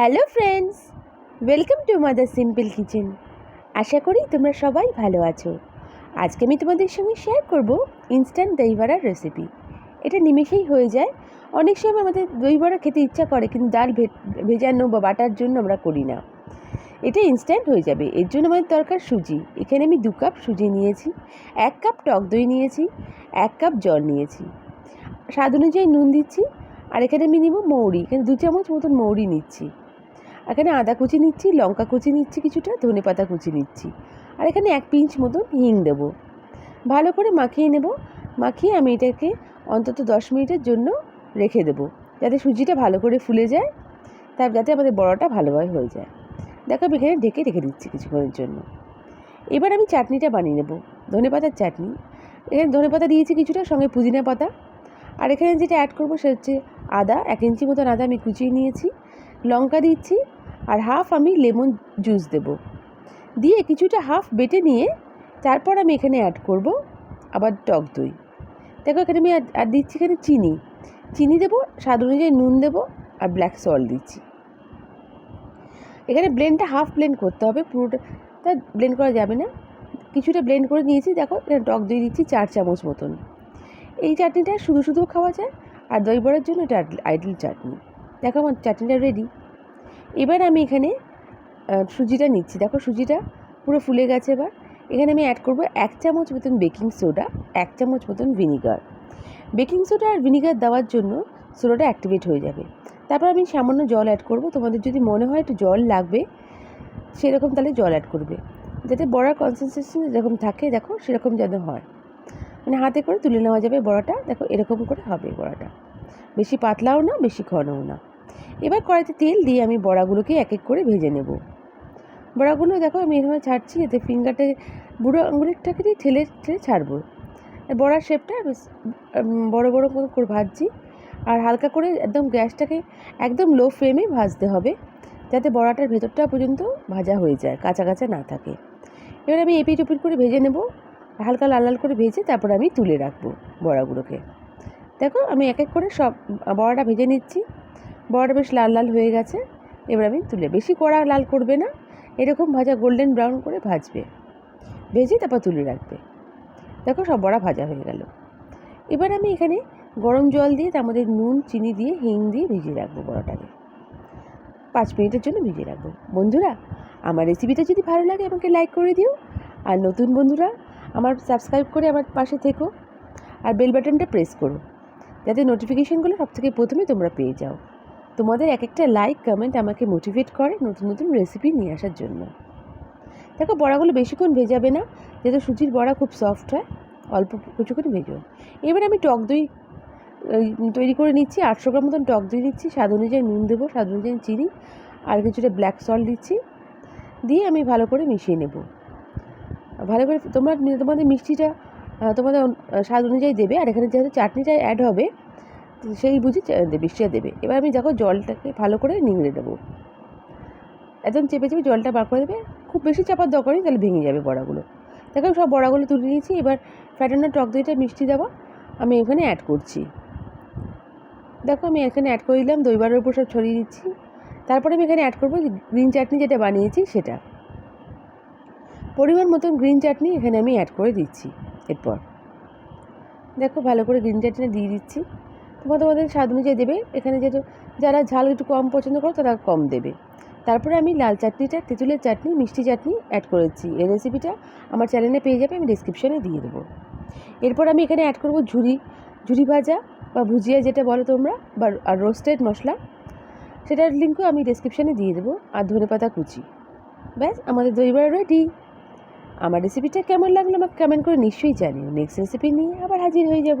Hello friends, welcome to Mother Simple Kitchen. আশা করি তোমরা সবাই ভালো আছো। আজকে আমি তোমাদের সঙ্গে শেয়ার করব ইনস্ট্যান্ট দই বড়ার রেসিপি এটা নিমেষেই হয়ে যায়। অনেক সময় আমাদের দই বড়া খেতে ইচ্ছা করে, কিন্তু ডাল ভেজানো বা বাটার জন্য আমরা করি না। এটা ইনস্ট্যান্ট হয়ে যাবে। এর জন্য আমাদের দরকার সুজি। এখানে আমি দু কাপ সুজি নিয়েছি, এক কাপ টক দই নিয়েছি, এক কাপ জল নিয়েছি। স্বাদ অনুযায়ী নুন দিচ্ছি, আর এখানে আমি নিব মৌরি। এখানে দু চামচ মতন মৌরি নিচ্ছি। এখানে আদা কুচি নিচ্ছি, লঙ্কা কুচি নিচ্ছি কিছুটা, ধনে পাতা কুচি নিচ্ছি। আর এখানে এক পিঞ্চ মতন হিং দেবো। ভালো করে মাখিয়ে নেব। মাখিয়ে আমি এটাকে অন্তত দশ মিনিটের জন্য রেখে দেবো, যাতে সুজিটা ভালো করে ফুলে যায় তার যাতে আমাদের বড়াটা ভালোভাবে হয়ে যায়। দেখো আমি এখানে ঢেকে রেখে দিচ্ছি কিছুক্ষণের জন্য। এবার আমি চাটনিটা বানিয়ে নেব, ধনে পাতার চাটনি। এখানে ধনে পাতা দিয়েছি কিছুটা, সঙ্গে পুদিনা পাতা। আর এখানে যেটা অ্যাড করব সেটা হচ্ছে আদা, এক ইঞ্চি মতন আদা আমি কুচিয়ে নিয়েছি। লঙ্কা দিচ্ছি আর হাফ আমি লেমন জুস দেব। দিয়ে কিছুটা হাফ বেটে নিয়ে তারপর আমি এখানে অ্যাড করব আবার টক দই। দেখো এখানে আমি আর দিচ্ছি এখানে চিনি। চিনি দেবো, স্বাদ অনুযায়ী নুন দেবো আর ব্ল্যাক সল্ট দিচ্ছি। এখানে ব্লেন্ডটা হাফ ব্লেন্ড করতে হবে, পুরোটা তা ব্লেন্ড করা যাবে না। কিছুটা ব্লেন্ড করে নিয়েছি, দেখো এখানে টক দই দিচ্ছি চার চামচ মতন। এই চাটনিটা শুধু শুধুও খাওয়া যায়, আর দই বড়ার জন্য এটা আইডল চাটনি। দেখো আমার চাটনিটা রেডি এবার আমি এখানে সুজিটা নিচ্ছি। দেখো সুজিটা পুরো ফুলে গেছে এবার। এখানে আমি অ্যাড করব এক চামচ মতন বেকিং সোডা এক চামচ মতন ভিনিগার বেকিং সোডা আর ভিনিগার দেওয়ার জন্য সোডাটা অ্যাক্টিভেট হয়ে যাবে। তারপর আমি সামান্য জল অ্যাড করব। তোমাদের যদি মনে হয় একটু জল লাগবে, সেরকম তাহলে জল অ্যাড করবে। যাতে বড়ার কনসিস্টেন্সি যেরকম থাকে, দেখো সেরকম যেন হয়। মানে হাতে করে তুলে নেওয়া যাবে বড়াটা। দেখো এরকম করে হবে বড়াটা। বেশি পাতলাও না, বেশি ঘনও না। এবার কড়াইতে তেল দিয়ে আমি বড়াগুলোকে এক এক করে ভেজে নেব। বড়াগুলো দেখো আমি এভাবে ছাড়ছি এতে ফিঙ্গারটা, বুড়ো আঙুলেরটাকে দিয়ে ঠেলে ঠেলে ছাড়বো। আর বড়ার শেপটা বড় বড় করে করে ভাজছি। আর হালকা করে একদম গ্যাসটাকে একদম লো ফ্লেমে ভাজতে হবে, যাতে বড়াটার ভেতরটা পর্যন্ত ভাজা হয়ে যায়, কাঁচা কাঁচা না থাকে। এবার আমি এপিট ওপিট করে ভেজে নেব। হালকা লাল লাল করে ভেজে তারপর আমি তুলে রাখব বড়াগুলোকে। দেখো আমি এক এক করে সব, বড়াটা ভেজে নিচ্ছি। বড়াটা বেশ লাল লাল হয়ে গেছে। এবার আমি তুলে, বেশি কড়া লাল করবে না। এরকম ভাজা গোল্ডেন ব্রাউন করে ভাজবে। ভেজে তারপর তুলে রাখবে। দেখো সব বড়া ভাজা হয়ে গেল। এবার আমি এখানে গরম জল দিয়ে, তার মধ্যে নুন, চিনি দিয়ে, হিং দিয়ে ভিজিয়ে রাখব বড়াটাকে। পাঁচ মিনিটের জন্য ভিজিয়ে রাখব। বন্ধুরা, আমার রেসিপিটা যদি ভালো লাগে, আমাকে লাইক করে দিও। আর নতুন বন্ধুরা, আমার সাবস্ক্রাইব করে আমার পাশে থেকো। আর বেল বাটনটা প্রেস করো। যাতে নোটিফিকেশানগুলো সব থেকে প্রথমে তোমরা পেয়ে যাও। তোমাদের এক একটা লাইক কমেন্ট আমাকে মোটিভেট করে নতুন নতুন রেসিপি নিয়ে আসার জন্য। দেখো, বড়াগুলো বেশিক্ষণ ভেজাবে না, যেহেতু সুজির বড়া খুব সফট হয়, অল্প কিছু কিছুক্ষণ ভেজো। এবার আমি টক দই তৈরি করে নিচ্ছি, আটশো গ্রাম মতন টক দই নিচ্ছি স্বাদ অনুযায়ী নুন দেবো, স্বাদ অনুযায়ী চিনি, আর কিছুটা ব্ল্যাক সল্ট দিচ্ছি, দিয়ে আমি ভালো করে মিশিয়ে নেব। ভালো করে তোমরা, তোমাদের মিষ্টিটা তোমাদের স্বাদ অনুযায়ী দেবে, আর এখানে যেহেতু চাটনিটা অ্যাড হবে সেই বুঝি মিষ্টিটা দেবে। এবার আমি দেখো জলটাকে ভালো করে নিংড়ে দেবো একদম চেপে চেপে জলটা বার করে দেবে। খুব বেশি চাপার দরকার নেই, তাহলে ভেঙে যাবে বড়াগুলো। দেখো সব বড়াগুলো তুলে নিয়েছি, এবার ফ্যাটানো টক দইটা মিষ্টি দেওয়া আমি এখানে অ্যাড করছি। দেখো আমি এখানে অ্যাড করে দিলাম, দইবারের উপর সব ছড়িয়ে দিচ্ছি। তারপরে আমি এখানে অ্যাড করব গ্রিন চাটনি যেটা বানিয়েছি, সেটা। পরিমাণ মতন গ্রিন চাটনি এখানে আমি অ্যাড করে দিচ্ছি, এরপর। দেখো ভালো করে গ্রিন চাটনিটা দিয়ে দিচ্ছি। তোমরা তোমাদের স্বাদ অনুযায়ী দেবে। এখানে যেহেতু যারা ঝাল একটু কম পছন্দ করো, তারা কম দেবে। তারপরে আমি লাল চাটনিটা, তেঁতুলের চাটনি, মিষ্টি চাটনি অ্যাড করেছি। এই রেসিপিটা আমার চ্যানেলে পেয়ে যাবে, আমি ডিসক্রিপশানে দিয়ে দেবো। এরপর আমি এখানে অ্যাড করব ঝুরি। ঝুরি ভাজা বা ভুজিয়া যেটা বলো তোমরা, বা আর রোস্টেড মশলা, সেটার লিঙ্কও আমি ডিসক্রিপশানে দিয়ে দেবো। আর ধনেপাতা কুচি। ব্যাস, আমাদের দই বড়া রেডি আমার রেসিপিটা কেমন লাগল আমাকে কমেন্ট করে নিশ্চয়ই জানিও। নেক্সট রেসিপি নিয়ে আবার হাজির হয়ে যাব।